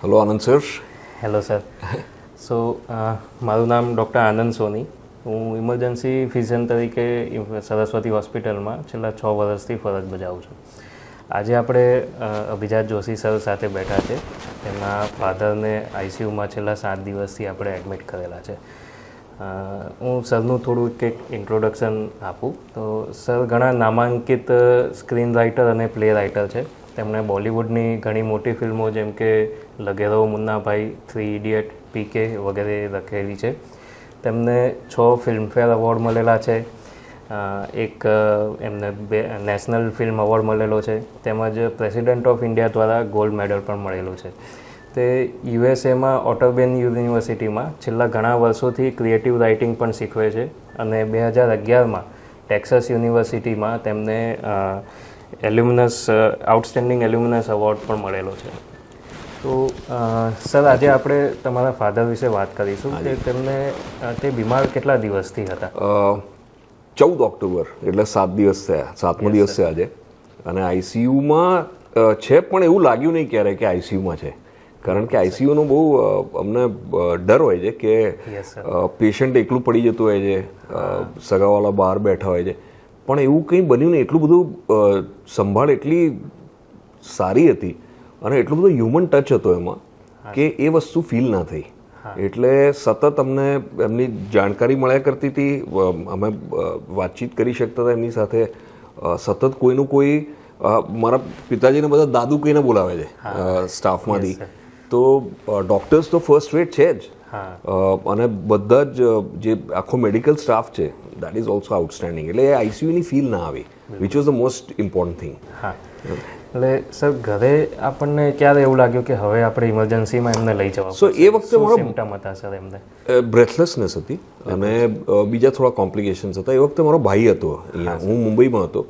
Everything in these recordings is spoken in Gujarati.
Hello Anand sir hello sir so મારું નામ ડૉક્ટર આનંદ સોની. હું ઇમરજન્સી ફિઝિશિયન તરીકે સરસ્વતી હોસ્પિટલમાં છેલ્લા છ વર્ષથી ફરજ બજાવું છું. આજે આપણે અભિજાત જોશી સર સાથે બેઠા છે. તેમના ફાધરને આઈસીયુમાં છેલ્લા સાત દિવસથી આપણે એડમિટ કરેલા છે. હું સરનું થોડું કંઈક ઇન્ટ્રોડક્શન આપું. તો સર ઘણા નામાંકિત સ્ક્રીન રાઇટર અને પ્લે રાઇટર છે. તેમણે બોલિવૂડની ઘણી મોટી ફિલ્મો જેમ કે લગેરો, મુન્નાભાઈ થ્રી ઇડિયટ પીકે વગેરે લખેલી છે. તેમને છ ફિલ્મફેર એવોર્ડ મળેલા છે. એક એમને બે, નેશનલ ફિલ્મ એવોર્ડ મળેલો છે. તેમજ પ્રેસિડેન્ટ ઓફ ઇન્ડિયા દ્વારા ગોલ્ડ મેડલ પણ મળેલો છે. તે યુએસએમાં ઓટોબેન યુનિવર્સિટીમાં છેલ્લા ઘણા વર્ષોથી ક્રિએટિવ રાઇટિંગ પણ શીખવે છે. અને બે હજાર અગિયારમાં ટેક્સાસ યુનિવર્સિટીમાં તેમને એલ્યુમિનસ આઉટસ્ટેન્ડિંગ એલ્યુમિનસ એવોર્ડ પણ મળેલો છે. તો સર આજે આપણે તમારા ફાધર વિશે વાત કરીશું કે તેમને તે બીમાર કેટલા દિવસથી હતા? ચૌદ ઓક્ટોબર એટલે સાત દિવસ થયા. સાતમો દિવસ છે આજે. અને આઈસીયુમાં છે પણ એવું લાગ્યું નહીં ક્યારે કે આઈસીયુમાં છે. કારણ કે આઈસીયુનો બહુ અમને ડર હોય છે કે પેશન્ટ એકલું પડી જતું હોય છે સગાવાલા બહાર બેઠા હોય છે. પણ એવું કંઈ બન્યું નહીં. એટલું બધું સંભાળ એટલી સારી હતી અને એટલો બધો હ્યુમન ટચ હતો એમાં કે એ વસ્તુ ફીલ ના થઈ. એટલે સતત અમને એમની જાણકારી મળ્યા કરતી હતી. અમે વાતચીત કરી શકતા હતા એમની સાથે. સતત કોઈનું કોઈ મારા પિતાજીને બધા દાદુ કહીને બોલાવે છે સ્ટાફમાંથી તો ડૉક્ટર્સ તો ફર્સ્ટ રેટ છે જ. અને બધા જ જે આખો મેડિકલ સ્ટાફ છે દેટ ઇઝ ઓલ્સો આઉટસ્ટેન્ડિંગ એટલે આઈસીયુની ફીલ ના આવી which was the most important thing હા. એટલે સર ઘરે આપણને ક્યારે એવું લાગ્યું કે હવે આપણે ઇમરજન્સીમાં એમને લઈ જવા સો એ વખતે મારો સિમ્ટમ હતા સર એમને? બ્રેથલેસનેસ હતી. અને બીજા થોડા કોમ્પ્લિકેશન્સ હતા. એ વખતે મારો ભાઈ હતો અહીંયા. હું મુંબઈમાં હતો.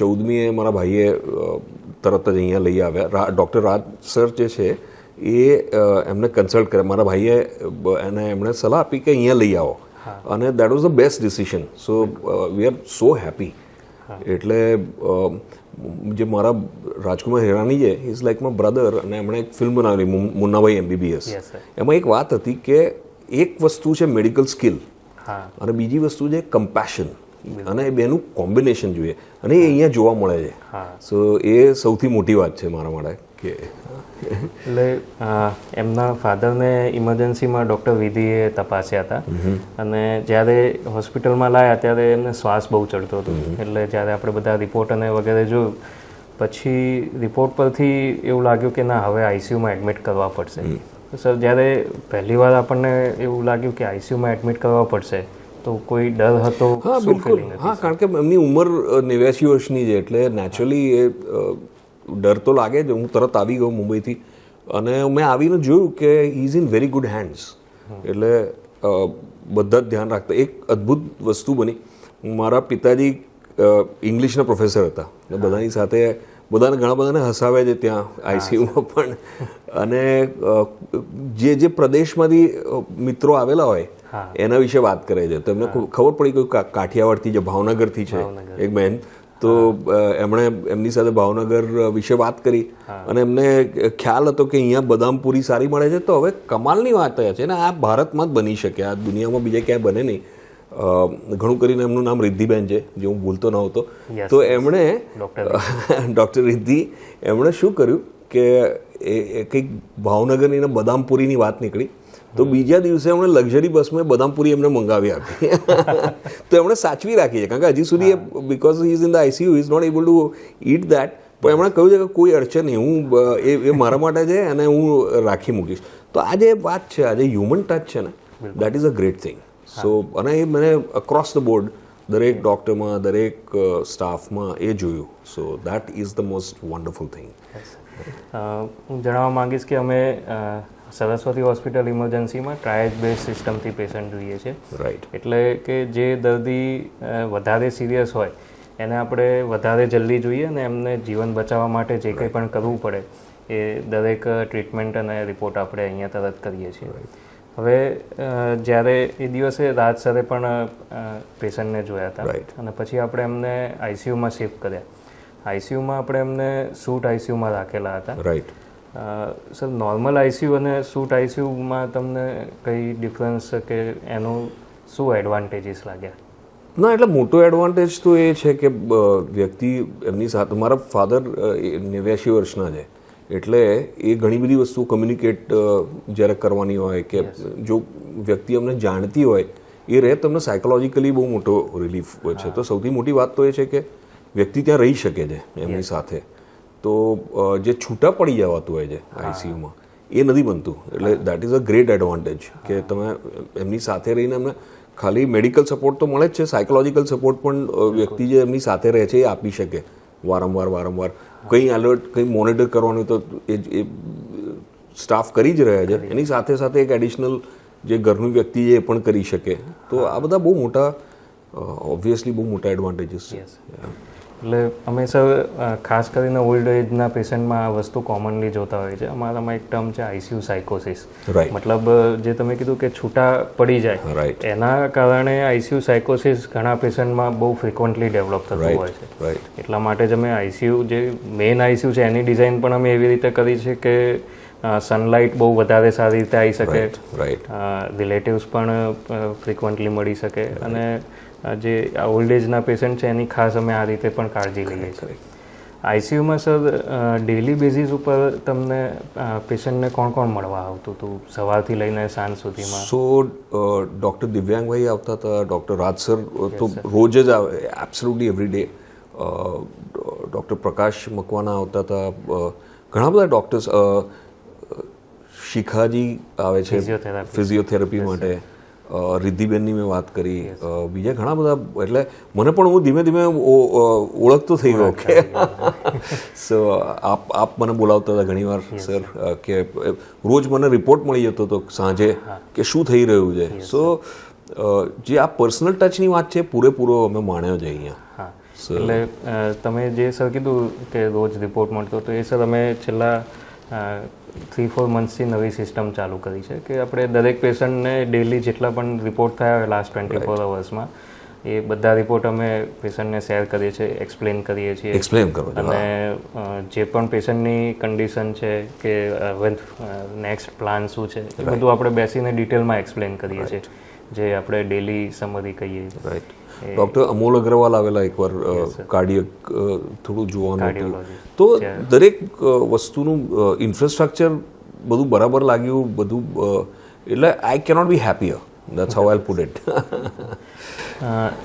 ચૌદમીએ મારા ભાઈએ તરત જ અહીંયા લઈ આવ્યા. ડૉક્ટર રાજ સર જે છે એ એમને કન્સલ્ટ કર્યા. મારા ભાઈએ એને એમણે સલાહ આપી કે અહીંયા લઈ આવો. અને that was the best decision so we are so happy એટલે જે મારા રાજકુમાર હિરાની છે ઇઝ લાઈક માય બ્રધર અને એમણે એક ફિલ્મ બનાવેલી મુન- મુન્નાભાઈ એમબીબીએસ. એમાં એક વાત હતી કે એક વસ્તુ છે મેડિકલ સ્કિલ અને બીજી વસ્તુ છે કમ્પેશન અને એ બેનું કોમ્બિનેશન જોઈએ. અને એ અહીંયા જોવા મળે છે. સો એ સૌથી મોટી વાત છે મારા માટે. કે એટલે એમના ફાધરને ઇમરજન્સીમાં ડૉક્ટર વિધિએ તપાસ્યા હતા. અને જ્યારે હોસ્પિટલમાં લાયા ત્યારે એમને શ્વાસ બહુ ચડતો હતો. એટલે જ્યારે આપણે બધા રિપોર્ટ અને વગેરે જોયું પછી રિપોર્ટ પરથી એવું લાગ્યું કે ના હવે આઈસીયુમાં એડમિટ કરવા પડશે. સર જ્યારે પહેલી વાર આપણને એવું લાગ્યું કે આઈસીયુમાં એડમિટ કરવા પડશે તો કોઈ ડર હતો? હા બિલકુલ. હા કારણ કે એમની ઉંમર નેવ્યાસી વર્ષની છે એટલે નેચરલી એ ડર તો લાગે જ હું તરત આવી ગયો મુંબઈથી. અને મેં આવીને જોયું કે he is in very good hands એટલે બધા જ ધ્યાન રાખતા. એક અદ્ભુત વસ્તુ બની. મારા પિતાજી ઇંગ્લિશના પ્રોફેસર હતા. અને બધાની સાથે બધાને ઘણા બધાને હસાવે છે ત્યાં આઈસીયુમાં પણ. અને જે જે પ્રદેશમાંથી મિત્રો આવેલા હોય એના વિશે વાત કરે છે. તો એમને ખબર પડી કે કાઠિયાવાડથી જે ભાવનગરથી છે એક બહેન. તો એમણે એમની સાથે ભાવનગર વિશે વાત કરી અને એમને ખ્યાલ હતો કે અહીંયા બદામપુરી સારી મળે છે. તો હવે કમાલની વાત છે ને આ ભારતમાં જ બની શકે આ દુનિયામાં બીજે ક્યાંય બને નહીં. ઘણું કરીને એમનું નામ રિદ્ધિબેન છે જે હું ભૂલતો ન હતો. તો એમણે ડૉક્ટર રિદ્ધિ એમણે શું કર્યું કે એ કંઈક ભાવનગરની ને બદામપુરીની વાત નીકળી. તો બીજા દિવસે એમણે લક્ઝરી બસમાં બદામપુરી એમને મંગાવી આપી. તો એમણે સાચવી રાખી છે. કારણ કે હજી સુધી because he. Is in the ICU is not able to it that પણ એમણે કહ્યું છે કે કોઈ અડચણ નહીં. હું એ એ મારા માટે છે અને હું રાખી મૂકીશ. તો આ જે વાત છે આજે હ્યુમન ટચ છે ને. That is a great thing so અને એ મને અક્રોસ ધ બોર્ડ દરેક ડૉક્ટરમાં દરેક સ્ટાફમાં એ જોયું. So that is the most wonderful thing હું જણાવવા માંગીશ કે અમે સરસ્વતી હોસ્પિટલ ઇમરજન્સીમાં ટ્રાયજ બેઝ સિસ્ટમથી પેશન્ટ જોઈએ છે. રાઈટ એટલે કે જે દર્દી વધારે સિરિયસ હોય એને આપણે વધારે જલ્દી જોઈએ અને એમને જીવન બચાવવા માટે જે કંઈ પણ કરવું પડે એ દરેક ટ્રીટમેન્ટ અને રિપોર્ટ આપણે અહીંયા તરત કરીએ છીએ. હવે જ્યારે એ દિવસે રાત સરે પણ પેશન્ટને જોયા હતા. અને પછી આપણે એમને આઈસીયુમાં શિફ્ટ કર્યા. આઈસીયુમાં આપણે એમને સૂટ આઈસીયુમાં રાખેલા હતા. રાઈટ સર નોર્મલ આઈસીયુ અને સૂટ આઈસીયુમાં તમને કઈ ડિફરન્સ કે એનું શું એડવાન્ટેજીસ લાગ્યા? ના એટલે મોટો એડવાન્ટેજ તો એ છે કે વ્યક્તિ એમની સાથે મારા ફાધર નેવ્યાસી વર્ષના છે. એટલે એ ઘણી બધી વસ્તુ કમ્યુનિકેટ જ્યારે કરવાની હોય કે જો વ્યક્તિ અમને જાણતી હોય એ રહે તમને સાયકોલોજીકલી બહુ મોટો રિલીફ હોય છે. તો સૌથી મોટી વાત તો એ છે કે વ્યક્તિ ત્યાં રહી શકે છે એમની સાથે. તો જે છૂટા પડી જવાતું હોય છે આઈસીયુમાં એ નથી બનતું. એટલે that is a great advantage કે તમે એમની સાથે રહીને એમને ખાલી મેડિકલ સપોર્ટ તો મળે જ છે સાયકોલોજીકલ સપોર્ટ પણ વ્યક્તિ જે એમની સાથે રહે છે એ આપી શકે. વારંવાર વારંવાર. કંઈ એલર્ટ કંઈ મોનિટર કરવાનું તો એ સ્ટાફ કરી જ રહ્યા છે. એની સાથે સાથે એક એડિશનલ જે ઘરનું વ્યક્તિ છે એ પણ કરી શકે. તો આ બધા બહુ મોટા ઓબ્વિયસલી બહુ મોટા એડવાન્ટેજીસ છે. એટલે અમે સર ખાસ કરીને ઓલ્ડ એજના પેશન્ટમાં આ વસ્તુ કોમનલી જોતા હોય છે. અમારામાં એક ટર્મ છે આઈસીયુ સાયકોસિસ. મતલબ જે તમે કીધું કે છૂટા પડી જાય. એના કારણે આઈસીયુ સાયકોસિસ ઘણા પેશન્ટમાં બહુ ફ્રિકવન્ટલી ડેવલપ થતું હોય છે. એટલા માટે જ અમે આઈસીયુ જે મેઇન આઈસીયુ છે એની ડિઝાઇન પણ અમે એવી રીતે કરી છે કે સનલાઇટ બહુ વધારે સારી રીતે આવી શકે. રાઈટ રિલેટિવ્સ પણ ફ્રિકવન્ટલી મળી શકે. અને જે ઓલ્ડ એજના પેશન્ટ છે એની ખાસ અમે આ રીતે પણ કાળજી લઈએ છીએ. આઈસીયુમાં સર ડેલી બેઝિસ ઉપર તમને પેશન્ટને કોણ કોણ મળવા આવતું હતું? સવારથી લઈને સાંજ સુધીમાં? સો ડૉક્ટર દિવ્યાંગભાઈ આવતા હતા ડૉક્ટર રાજસર તો રોજ જ આવે absolutely every day doctor Prakash Makwana આવતા હતા ઘણા બધા ડૉક્ટર્સ શિખાજી આવે છે. ફિઝિયોથેરાપી માટે. રિદ્ધિબેનની મેં વાત કરી. બીજા ઘણા બધા એટલે મને પણ હું ધીમે ધીમે ઓળખતો થઈ ગયો કે સો આપ આપ મને બોલાવતા હતા ઘણીવાર સર કે રોજ મને રિપોર્ટ મળી જતો હતો સાંજે કે શું થઈ રહ્યું છે. સો જે આ પર્સનલ ટચની વાત છે પૂરેપૂરો અમે માણ્યો છે અહીંયા. એટલે તમે જે સર કીધું કે રોજ રિપોર્ટ મળતો તો એ સર અમે છેલ્લા થ્રી ફોર મંથ્સથી નવી સિસ્ટમ ચાલુ કરી છે કે આપણે દરેક પેશન્ટને ડેલી જેટલા પણ રિપોર્ટ થયા હોય લાસ્ટ ટ્વેન્ટી ફોર અવર્સમાં એ બધા રિપોર્ટ અમે પેશન્ટને શેર કરીએ છીએ એક્સપ્લેન કરીએ છીએ. એક્સપ્લેન કરો અને જે પણ પેશન્ટની કન્ડિશન છે કે નેક્સ્ટ પ્લાન શું છે એ બધું આપણે બેસીને ડિટેલમાં એક્સપ્લેન કરીએ છીએ જે આપણે ડેલી સમરી કહીએ છીએ. રાઈટ ડૉક્ટર અમોલ અગ્રવાલ આવેલા એકવાર કાર્ડિયક થોડું જોવાનું હતું. તો દરેક વસ્તુનું ઇન્ફ્રાસ્ટ્રક્ચર બધું બરાબર લાગ્યું બધું એટલે I cannot be happier that's how I put it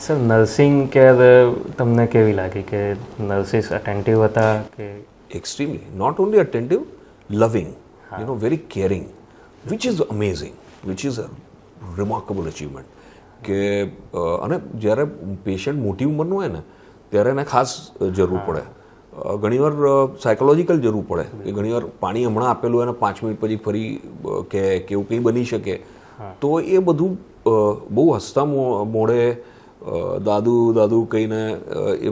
sir nursing care તમને કેવી લાગી? કે નર્સિસ અટેન્ટિવ હતા કે? Extremely not only attentive loving you know very caring which is amazing which is a remarkable achievement. કે અને જ્યારે પેશન્ટ મોટી ઉંમરનું હોય ને ત્યારે એને ખાસ જરૂર પડે. ઘણીવાર સાયકોલોજીકલ જરૂર પડે કે ઘણીવાર પાણી હમણાં આપેલું હોય અને પાંચ મિનિટ પછી ફરી કે કેવું કંઈ બની શકે. તો એ બધું બહુ હસતા મોડે દાદુ દાદુ કહીને એ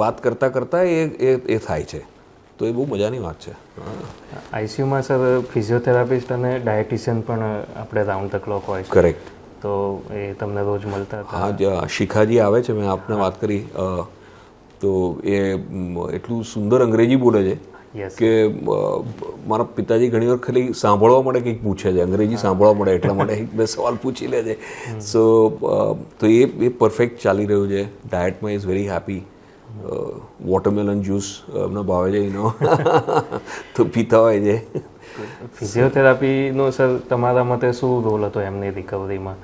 વાત કરતાં કરતાં એ એ એ થાય છે. તો એ બહુ મજાની વાત છે. આઈસીયુમાં સર ફિઝિયોથેરાપિસ્ટ અને ડાયટિશિયન પણ આપણે રાઉન્ડ ધ ક્લોક હોય છે. કરેક્ટ તો એ તમને રોજ મળતા હતા. હા શિખાજી આવે છે મેં આપને વાત કરી. તો એ એટલું સુંદર અંગ્રેજી બોલે છે કે મારા પિતાજી ઘણીવાર ખાલી સાંભળવા માટે કંઈક પૂછે છે અંગ્રેજી સાંભળવા મળે એટલા માટે એક બે સવાલ પૂછી લે છે. સો તો એ એ પરફેક્ટ ચાલી રહ્યું છે. ડાયટમાં is very happy watermelon juice એમના ભાવે છે એનો તો પીતા હોય છે. ફિઝિયોથેરાપીનો સર તમારા મતે શું રોલ હતો એમની રિકવરીમાં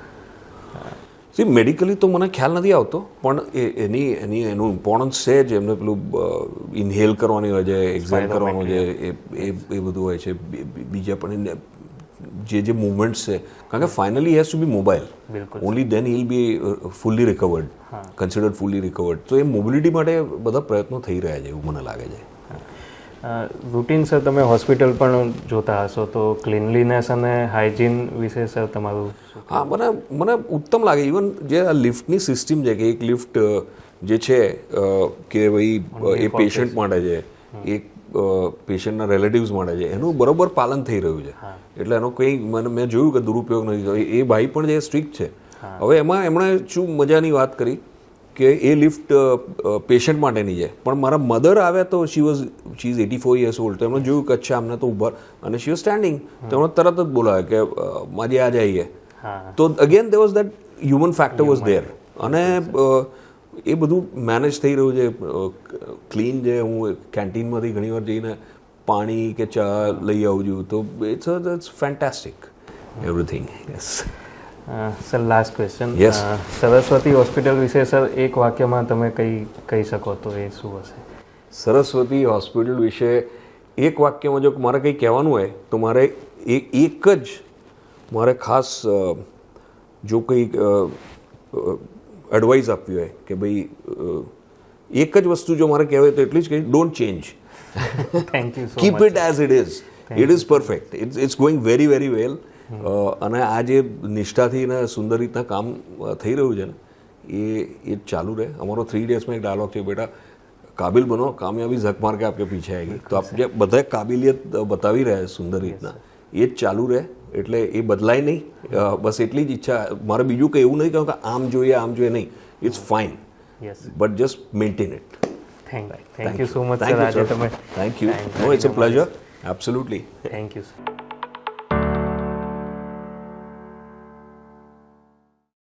સી મેડિકલી તો મને ખ્યાલ નથી આવતો પણ એની એની એનું ઇમ્પોર્ટન્સ છે જ એમને પેલું ઇન્હેલ કરવાની હોય છે એક્ઝેલ કરવાનું છે એ એ બધું હોય છે. બીજા પણ જે જે મુવમેન્ટ્સ છે કારણ કે finally has to be mobile only then he'll be fully recovered considered fully recovered તો એ મોબિલિટી માટે બધા પ્રયત્નો થઈ રહ્યા છે એવું મને લાગે છે. રૂટીન સર તમે હોસ્પિટલ પણ જોતા હશો તો ક્લીનલીનેસ અને હાઇજીન વિશે સર તમારું હા મને મને ઉત્તમ લાગે. ઇવન જે આ લિફ્ટની સિસ્ટમ છે કે એક લિફ્ટ જે છે કે ભાઈ એ પેશન્ટ માટે છે એક પેશન્ટના રિલેટિવ્સ માટે છે એનું બરોબર પાલન થઈ રહ્યું છે. એટલે એનો કંઈ મને મેં જોયું કે દુરુપયોગ નથી થયો. એ ભાઈ પણ જે સ્ટ્રિક્ટ છે. હવે એમાં એમણે શું મજાની વાત કરી? કે એ લિફ્ટ પેશન્ટ માટેની છે પણ મારા મધર આવ્યા તો she was she is eighty four years old તો એમણે જોયું કે અચ્છા અમને તો ઉભર અને શી વોઝ સ્ટેન્ડિંગ તો એમણે તરત જ બોલાવ્યા કે મારી માજી આ જઈએ તો again they was that human factor was there અને એ બધું મેનેજ થઈ રહ્યું છે. ક્લીન છે. હું કેન્ટીનમાંથી ઘણીવાર જઈને પાણી કે ચા લઈ આવું છું. તો it's it's fantastic everything yes sir last question. Saraswati hospital વિશે સર એક વાક્યમાં તમે કઈ કહી શકો તો એ શું હશે? સરસ્વતી હોસ્પિટલ વિશે એક વાક્યમાં જો મારે કંઈ કહેવાનું હોય તો મારે એ એક જ મારે ખાસ જો કંઈ એડવાઇસ આપવી હોય કે ભાઈ એક જ વસ્તુ જો મારે કહેવાય તો એટલી જ કહી don't change thank you keep it as it is it is perfect it's it's going very very well અને આ જે નિષ્ઠાથી ને સુંદર રીતના કામ થઈ રહ્યું છે ને એ એ ચાલુ રહે. અમારો થ્રી ડેઝમાં એક ડાયલોગ છે બેટા કાબિલ બનો કામયાબી ઝક માર કે આપકે પીછે આएगी તો આપ જે બધા કાબિલિયત બતાવી રહ્યા છે સુંદર રીતના એ જ ચાલુ રહે. એટલે એ બદલાય નહીં. બસ એટલી જ ઈચ્છા. મારે બીજું કંઈ એવું નહીં કહું કે આમ જોઈએ આમ જોઈએ નહીં. It's fine but just maintain it thank you so much thank you thank you no it's a pleasure absolutely thank you sir